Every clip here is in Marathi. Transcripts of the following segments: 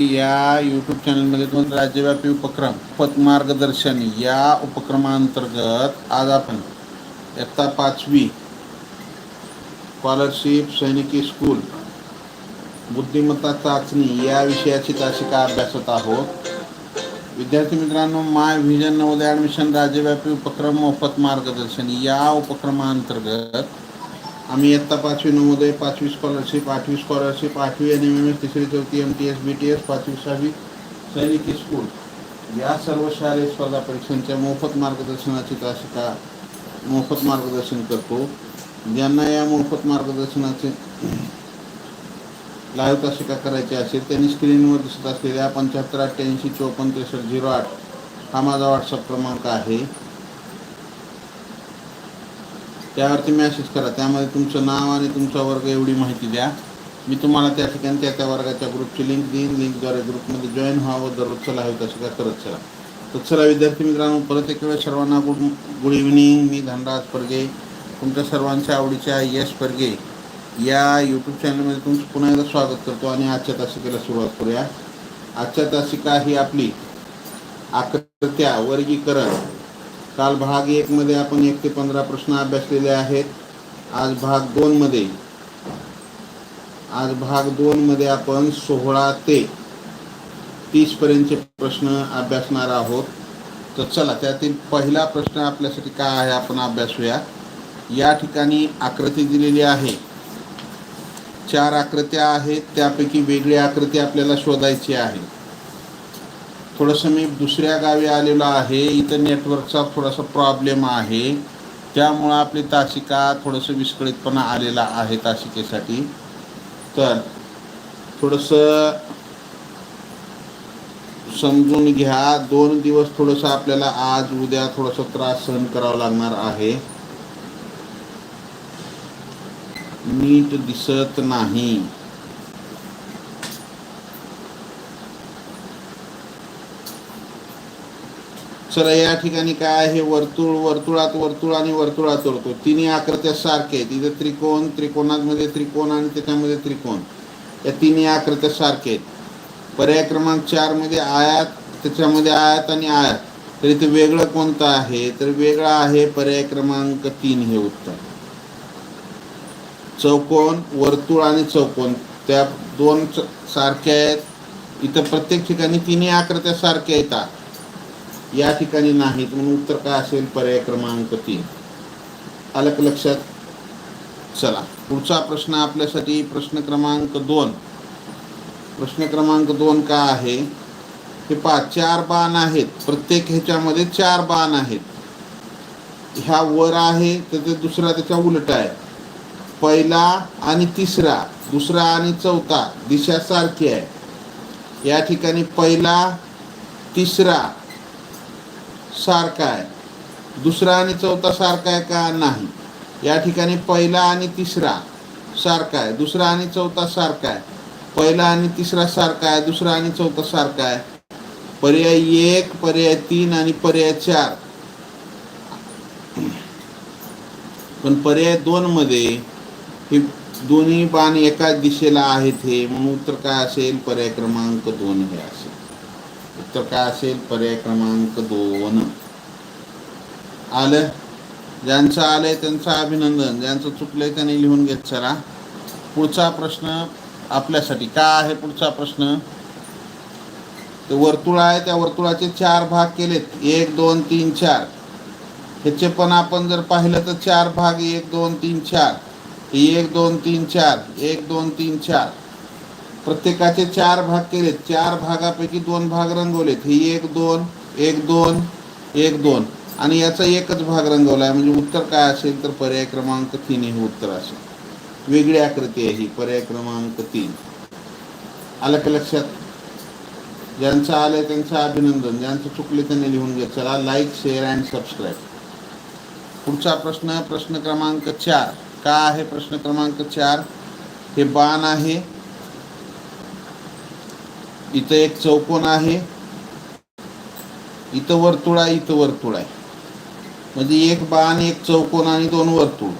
या यूट्यूब चॅनलमध्ये दोन राज्यव्यापी उपक्रम पथ मार्गदर्शन. या उपक्रमांतर्गत आज आपण इयत्ता पाचवी स्कॉलरशिप सैनिकी स्कूल बुद्धिमत्ता चाचणी या विषयाची तासिका अभ्यासत आहोत. विद्यार्थी मित्रांनो माय व्हिजन नवोदय ॲडमिशन राज्यव्यापी उपक्रम मोफत मार्गदर्शन. या उपक्रमांतर्गत आम्ही इयत्ता पाचवी नवोदय पाचवी स्कॉलरशिप आठवी स्कॉलरशिप आठवी एन एम एम एस तिसरी चौथी M T S B T S पाचवी सहावी सैनिकी स्कूल या सर्व शालेय स्पर्धा परीक्षांच्या मोफत मार्गदर्शनाची तासिका मोफत मार्गदर्शन करतो. ज्यांना या मोफत मार्गदर्शनाचे लाईव्ह तासिका करायची असेल त्यांनी स्क्रीनवर दिसत असलेल्या पंच्याहत्तर अठ्ठ्याऐंशी चोपन्न त्रेसष्ट झिरो आठ हा माझा व्हॉट्सअप क्रमांक आहे. त्यावरती मेसेज करा. त्यामध्ये तुमचं नाव आणि तुमचा वर्ग एवढी माहिती द्या. मी तुम्हाला त्या ठिकाणी त्या त्या वर्गाच्या ग्रुपची लिंक देईन. लिंकद्वारे ग्रुपमध्ये जॉईन व्हावं. हवी तसं काय करत चला. तर चला विद्यार्थी मित्रांनो परत एक वेळ सर्वांना गुड गुड इव्हिनिंग मी धनराज परगे. तुमच्या सर्वांच्या आवडीच्या यश परगे. या यूट्यूब चॅनलमध्ये तुमचं पुन्हा एकदा स्वागत करतो आणि आजच्या तासिकेला सुरुवात करूया. आजच्या तासिका ही आपली आकृत्या वर्गीकरण. काल भाग एकमध्ये आपण एक ते पंधरा प्रश्न अभ्यासलेले आहेत. आज भाग दोनमध्ये आज भाग दोनमध्ये आपण सोहळा ते तीसपर्यंतचे प्रश्न अभ्यासणार आहोत. तर चला त्यातील पहिला प्रश्न आपल्यासाठी काय आहे आपण अभ्यासूया. या ठिकाणी आकृती दिलेली आहे. चार आकृत्या आहेत त्यापैकी वेगळी आकृती आपल्याला शोधायची आहे. थोडंसं मी दुसऱ्या गावी आलेलो आहे. इथं नेटवर्कचा थोडासा प्रॉब्लेम आहे. त्यामुळं आपली तासिका थोडंसं विस्कळीतपणा आलेला आहे तासिकेसाठी. तर थोडंसं समजून घ्या. दोन दिवस थोडंसं आपल्याला आज उद्या थोडासा त्रास सहन करावा लागणार आहे. नीट दिसत नाही. चला या ठिकाणी काय आहे? वर्तुळ वर्तुळात वर्तुळ आणि वर्तुळात वर्तुळ. तिन्ही आकृत्या सारखे आहेत. इथे त्रिकोण त्रिकोणामध्ये त्रिकोण आणि त्याच्यामध्ये त्रिकोण. या तिन्ही आकृत्या सारखे आहेत. पर्याय क्रमांक चारमध्ये आयात त्याच्यामध्ये आयात आणि आयात. तर इथे वेगळं कोणतं आहे? तर वेगळा आहे पर्याय क्रमांक तीन हे उत्तर. चौकोन वर्तुळ आणि चौकोन. त्या दोन च- सारख्या आहेत. इथं प्रत्येक ठिकाणी तिन्ही आकृत्या सारख्या येतात. या ठिकाणी नाहीत म्हणून उत्तर काय असेल? पर्याय क्रमांक तीन. आलं लक्षात चला. पुढचा प्रश्न आपल्यासाठी प्रश्न क्रमांक दोन. प्रश्न क्रमांक दोन का आहे? हे पहा चार बाण आहेत. प्रत्येक ह्याच्यामध्ये चार बाण आहेत. ह्या वर आहे तर ते दुसरा त्याच्या उलट आहे. पहिला आणि तिसरा दुसरा आणि चौथा दिशा सारखी आहे. या ठिकाणी पहिला तिसरा सारखा आहे. दुसरा आणि चौथा सारखा आहे का? नाही. या ठिकाणी पहिला आणि तिसरा सारखा आहे. दुसरा आणि चौथा सारखा आहे. पहिला आणि तिसरा सारखा आहे. दुसरा आणि चौथा सारखा आहे. पर्याय एक पर्याय तीन आणि पर्याय चार. पण पर्याय दोन मध्ये हे दोन्ही बाण एकाच दिशेला आहेत हे. म्हणून उत्तर काय असेल? पर्याय क्रमांक दोन हे असेल. उत्तर काय असेल? पर्याय क्रमांक दोन. आलं? ज्यांचं आलंय त्यांचं अभिनंदन. ज्यांचं चुकलंय त्यांनी लिहून घेत चला. पुढचा प्रश्न आपल्यासाठी. काय आहे पुढचा प्रश्न? ते वर्तुळ आहे त्या वर्तुळाचे चार भाग केलेत. एक दोन तीन चार. ह्याचे पण आपण जर पाहिलं तर चार भाग एक दोन तीन चार. एक दोन तीन चार. एक दोन तीन चार. प्रत्येकाचे चार भाग केलेत. चार भागापैकी दोन भाग रंगवलेत. हे एक दोन एक दोन एक दोन. आणि याचा एकच भाग रंगवला आहे. म्हणजे उत्तर काय असेल तर पर्याय क्रमांक तीन हे उत्तर असेल. वेगळी आकृती आहे ही. पर्याय क्रमांक तीन. आलं का लक्षात? ज्यांचं आलंय त्यांचं अभिनंदन. ज्यांचं चुकले त्यांनी लिहून घ्या. चला लाईक शेअर अँड सबस्क्राईब पुढचा प्रश्न प्रश्न क्रमांक चार. का आहे प्रश्न क्रमांक चार? हे बाण आहे. इथं एक चौकोन आहे. इथं वर्तुळ आहे इथं वर्तुळ आहे. म्हणजे एक बाण एक चौकोन आणि दोन वर्तुळ.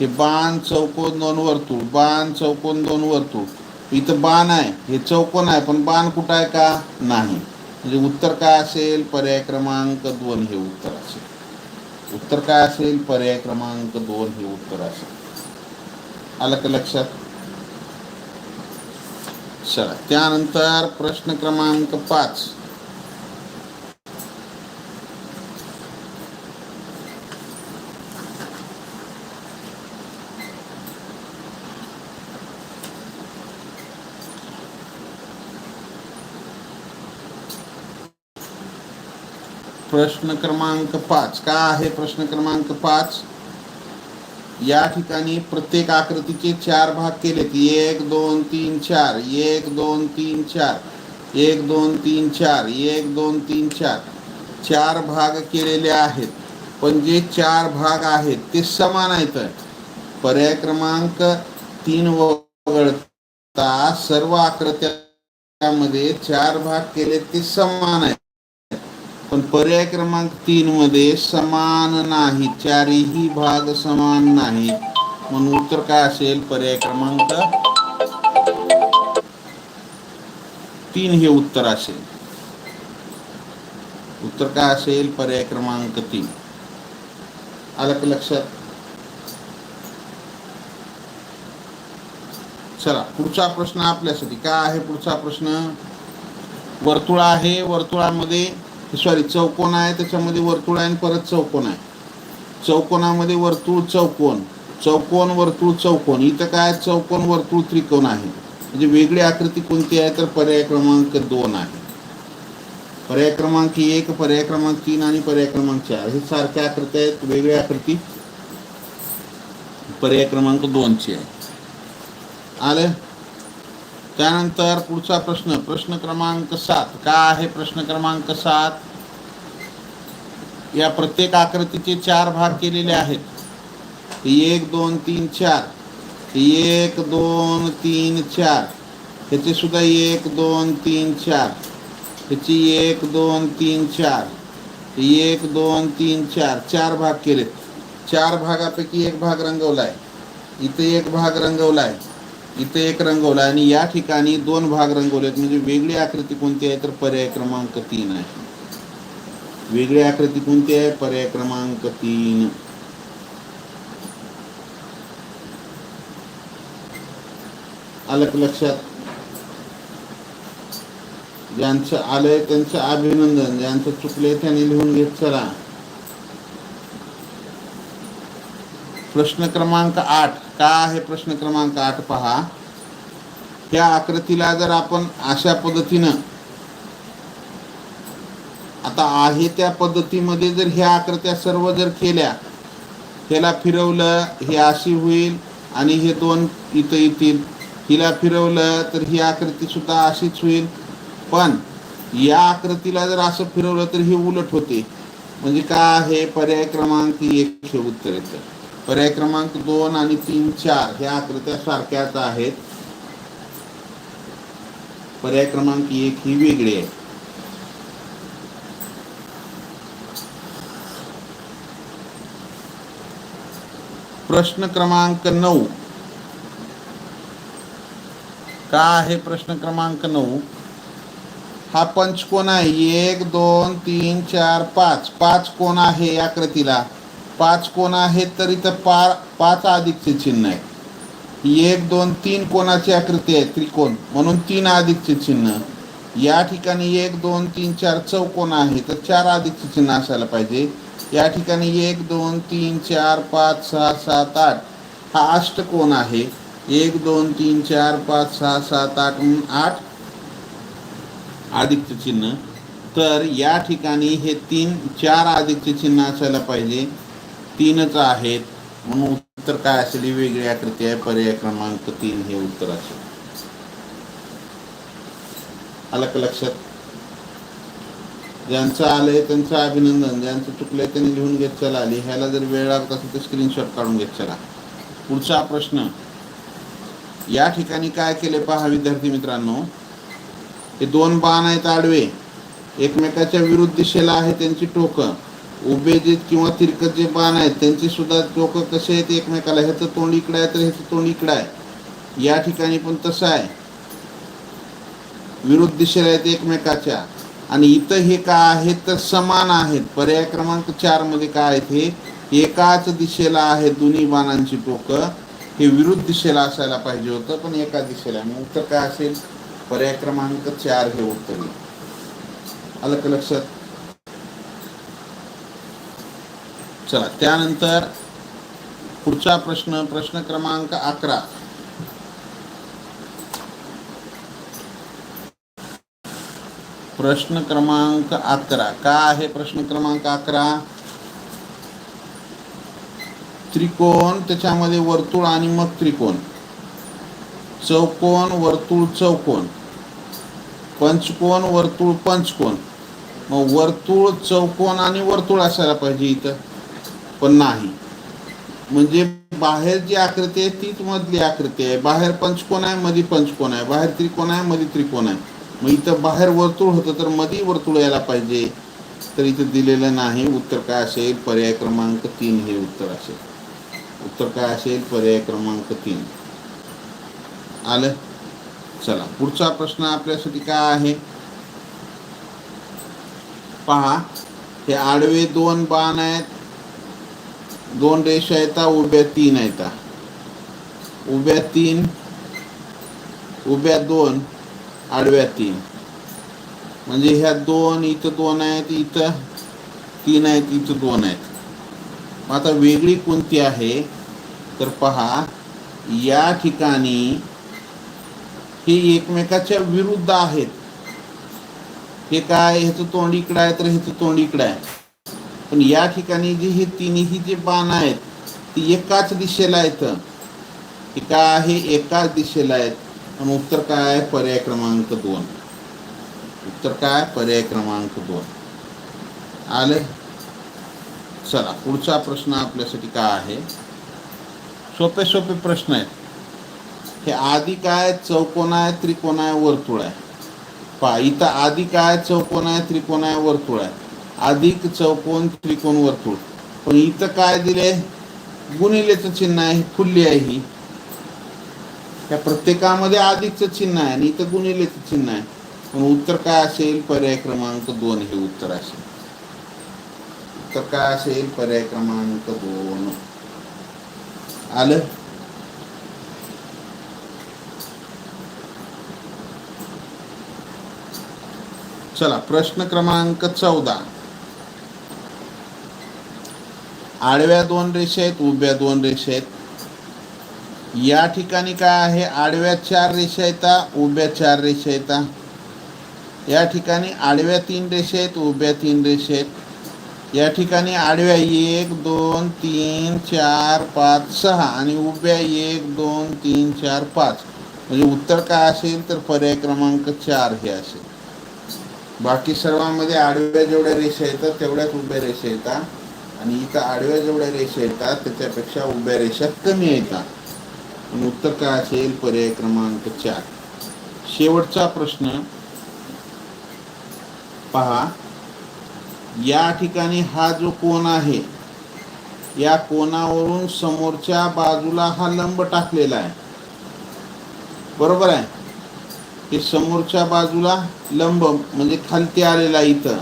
हे बाण चौकोन दोन वर्तुळ. बाण चौकोन दोन वर्तुळ. इथं बाण आहे हे चौकोन आहे पण बाण कुठं आहे का? नाही. म्हणजे उत्तर काय असेल? पर्याय क्रमांक दोन हे उत्तर असेल. उत्तर काय असेल? पर्याय क्रमांक दोन हे उत्तर असेल. आलं का लक्षात? चला. त्यानंतर प्रश्न क्रमांक पाच. प्रश्न क्रमांक पाच. का आहे प्रश्न क्रमांक पाच? या ठिकाणी प्रत्येक आकृतीचे चार भाग केलेत. एक दोन तीन चार. एक दोन तीन चार. एक दोन तीन चार. एक दोन तीन चार. चार भाग केलेले आहेत. पण जे चार भाग आहेत ते समान आहेत. पर्याय क्रमांक तीन वगळता सर्व आकृत्यामध्ये चार भाग केले ते समान आहेत. पण पर्याय क्रमांक तीन मध्ये समान नाही चारही भाग समान नाही. म्हणून उत्तर काय असेल? पर्याय क्रमांक तीन हे उत्तर असेल. उत्तर काय असेल? पर्याय क्रमांक तीन. आलं का लक्षात? चला पुढचा प्रश्न आपल्यासाठी. काय आहे पुढचा प्रश्न? वर्तुळ आहे. वर्तुळामध्ये सॉरी चौकोन आहे त्याच्यामध्ये वर्तुळ आहे आणि परत चौकोन आहे. चौकोनामध्ये वर्तुळ चौकोन. चौकोन वर्तुळ चौकोन. इथं काय चौकोन वर्तुळ त्रिकोण आहे. म्हणजे वेगळी आकृती कोणती आहे? तर पर्याय क्रमांक दोन आहे. पर्याय क्रमांक एक पर्याय क्रमांक तीन आणि पर्याय क्रमांक चार. हे सारख्या आकृती आहेत वेगळी आकृती. पर्याय क्रमांक दोनची आहे. आलं? त्यानंतर पुढचा प्रश्न प्रश्न क्रमांक सात. का आहे प्रश्न क्रमांक सात? या प्रत्येक आकृतीचे चार भाग केलेले आहेत. एक दोन तीन चार. एक दोन तीन चार. ह्याचे सुद्धा एक दोन तीन चार. ह्याची एक दोन तीन चार. एक दोन तीन चार. चार भाग केलेत. चार भागापैकी एक भाग रंगवला आहे इथे एक भाग रंगवला आहे इथे एक रंगवला आणि या ठिकाणी दोन भाग रंगवलेत म्हणजे वेगळी आकृती कोणती आहे तर पर्याय क्रमांक तीन आहे. वेगळी आकृती कोणती आहे? पर्याय क्रमांक तीन. आलं लक्षात? ज्यांचं आलंय त्यांचं अभिनंदन. ज्यांचं चुकले त्यांनी लिहून घेत चला. प्रश्न क्रमांक आठ. का आहे प्रश्न क्रमांक आठ पहा. त्या आकृतीला जर आपण अशा पद्धतीनं आता आहे त्या पद्धतीमध्ये जर ह्या आकृत्या सर्व जर केल्या ह्याला फिरवलं हे अशी होईल आणि हे दोन इथं येतील. हिला फिरवलं तर ही आकृती सुद्धा अशीच होईल. पण या आकृतीला जर असं फिरवलं तर हे उलट होते. म्हणजे काय आहे? पर्याय क्रमांक एक हे उत्तर येतं. पर्याय क्रमांक दोन आणि तीन चार ह्या आकृत्या सारख्याच आहेत. पर्याय क्रमांक एक ही वेगळी आहे. प्रश्न क्रमांक नऊ. का आहे प्रश्न क्रमांक नऊ? हा पंचकोन आहे. एक दोन तीन चार पाच. पाच कोण आहे या आकृतीला. पाच कोण आहेत तरी तर पा पाच अधिकचे चिन्ह आहे एक दोन तीन कोणाची आकृती आहे? त्रिकोण. म्हणून तीन अधिकचे चिन्ह. या ठिकाणी एक दोन तीन चार चौकोन आहे? तर चार अधिकचे चिन्ह असायला पाहिजे. या ठिकाणी एक दोन तीन चार पाच सहा सात आठ. हा अष्टकोन आहे? एक दोन तीन चार पाच सहा सात आठ आठ अधिकचे चिन्ह. तर या ठिकाणी हे तीन चार अधिकचे चिन्ह असायला पाहिजे. तीनच आहेत. म्हणून उत्तर काय असेल? ही वेगळी आकृती आहे. पर्याय क्रमांक तीन हे उत्तर असेल. आलं का लक्षात? ज्यांचं आलंय त्यांचं अभिनंदन. ज्यांचं चुकलंय त्यांनी लिहून घेत चला. लिहायला जर वेळ लागत असेल तर स्क्रीनशॉट काढून घेत चला. पुढचा प्रश्न. या ठिकाणी काय केले पहा विद्यार्थी मित्रांनो? हे दोन बाण आहेत आडवे. एकमेकाच्या विरुद्ध दिशेला आहे त्यांची टोकं. उभे किंवा तिरकत जे बाण आहेत त्यांची सुद्धा लोक कसे आहेत एकमेकाला? ह्याचं तोंड इकडं आहे तर ह्याचं तोंड इकडं आहे. या ठिकाणी पण तसं आहे. विरुद्ध दिशेला आहेत एकमेकाच्या. आणि इथं हे काय आहेत तर समान आहेत. पर्याय क्रमांक चारमध्ये काय आहेत हे? एकाच दिशेला आहेत दोन्ही बाणांची टोकं हे विरुद्ध दिशेला असायला पाहिजे होतं पण एका दिशेला मग उत्तर काय असेल? पर्याय क्रमांक चार हे उत्तर आलं का लक्षात? चला त्यानंतर पुढचा प्रश्न प्रश्न क्रमांक अकरा. प्रश्न क्रमांक अकरा. का आहे प्रश्न क्रमांक अकरा? त्रिकोण त्याच्यामध्ये वर्तुळ आणि मग त्रिकोण. चौकोन वर्तुळ चौकोन पंचकोन वर्तुळ पंचकोन मग वर्तुळ चौकोन आणि वर्तुळ असायला पाहिजे इथं. पण नाही. म्हणजे बाहेर जी आकृती आहे तीच मधली आकृती आहे. बाहेर पंचकोन आहे मध्ये पंचकोन आहे. बाहेर त्रिकोण आहे मध्ये त्रिकोण आहे. मग इथं बाहेर वर्तुळ होतं तर मध्ये वर्तुळ यायला पाहिजे. तर इथं दिलेलं नाही. उत्तर काय असेल? पर्याय क्रमांक तीन हे उत्तर असेल. उत्तर काय असेल? पर्याय क्रमांक तीन. आलं? चला. पुढचा प्रश्न आपल्यासाठी काय आहे? पहा. हे आडवे दोन बाण आहेत. दोन रेषा येतात उभ्या तीन आहेत. उभ्या तीन उभ्या दोन आडव्या तीन. म्हणजे ह्या दोन इथं दोन आहेत इथं तीन आहेत इथं दोन आहेत. मग आता वेगळी कोणती आहे? तर पहा या ठिकाणी हे एकमेकाच्या विरुद्ध आहेत. हे काय? ह्याचं तोंड इकडं आहे तर ह्याचं तोंड इकडं आहे. पण या ठिकाणी जे हे तिन्ही जे बाण आहेत ती एकाच दिशेला आहेत हे काय आहे एकाच दिशेला आहेत. आणि उत्तर काय आहे? पर्याय क्रमांक दोन. उत्तर काय पर्याय क्रमांक दोन. आले चला पुढचा प्रश्न आपल्यासाठी काय आहे? सोपे सोपे प्रश्न आहेत. हे आधी काय चौकोन आहे त्रिकोण आहे वर्तुळ आहे. पहा इथं आधी काय चौकोन आहे त्रिकोण आहे वर्तुळ आहे. अधिक चौकोन त्रिकोण वर्तुळ पण इथं काय दिले गुणिलेचं चिन्ह आहे फुल्ली आहे ही. त्या प्रत्येकामध्ये अधिकचं चिन्ह आहे आणि इथं गुणिलेचं चिन्ह आहे. पण उत्तर काय असेल? पर्याय क्रमांक दोन हे उत्तर असेल. उत्तर काय असेल? पर्याय क्रमांक दोन. आलं? चला प्रश्न क्रमांक चौदा. आडव्या दोन रेषा आहेत उभ्या दोन रेषा आहेत. या ठिकाणी काय आहे? आडव्या चार रेषा येतात उभ्या चार रेषा येतात या ठिकाणी आडव्या तीन रेषा आहेत उभ्या तीन रेषा आहेत. या ठिकाणी आडव्या एक दोन तीन चार पाच सहा आणि उभ्या एक दोन तीन चार पाच. म्हणजे उत्तर काय असेल तर पर्याय क्रमांक चार हे असेल. बाकी सर्वांमध्ये आडव्या जेवढ्या रेषा येतात तेवढ्याच उभ्या रेषा येतात. आणि इथं आडव्या जेवढ्या रेषा येतात त्याच्यापेक्षा उभ्या रेषा कमी येतात. आणि उत्तर काय असेल? पर्याय क्रमांक चार. शेवटचा प्रश्न पहा. या ठिकाणी हा जो कोण आहे या कोणावरून समोरच्या बाजूला हा लंब टाकलेला आहे. बरोबर आहे? हे समोरच्या बाजूला लंब म्हणजे खालती आलेला आहे इथं.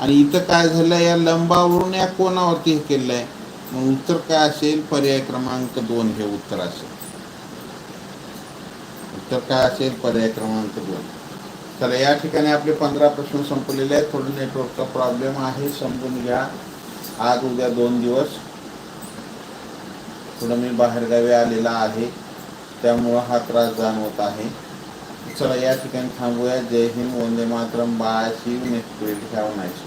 आणि इथं काय झालं या लंबावरून या कोणावरती हे केलेलं आहे मग उत्तर काय असेल? पर्याय क्रमांक दोन हे उत्तर असेल. उत्तर काय असेल? पर्याय क्रमांक दोन. चला या ठिकाणी आपले पंधरा प्रश्न संपलेले आहेत. थोडं नेटवर्कचा प्रॉब्लेम आहे. समजून घ्या. आज उद्या दोन दिवस. थोडं मी बाहेरगावी आलेला आहे. त्यामुळं हा त्रास जाणवत आहे. चला या ठिकाणी थांबूया. जय हिंद वंदे मातरम. बाय शिव नेक्स्ट हॅव नाईस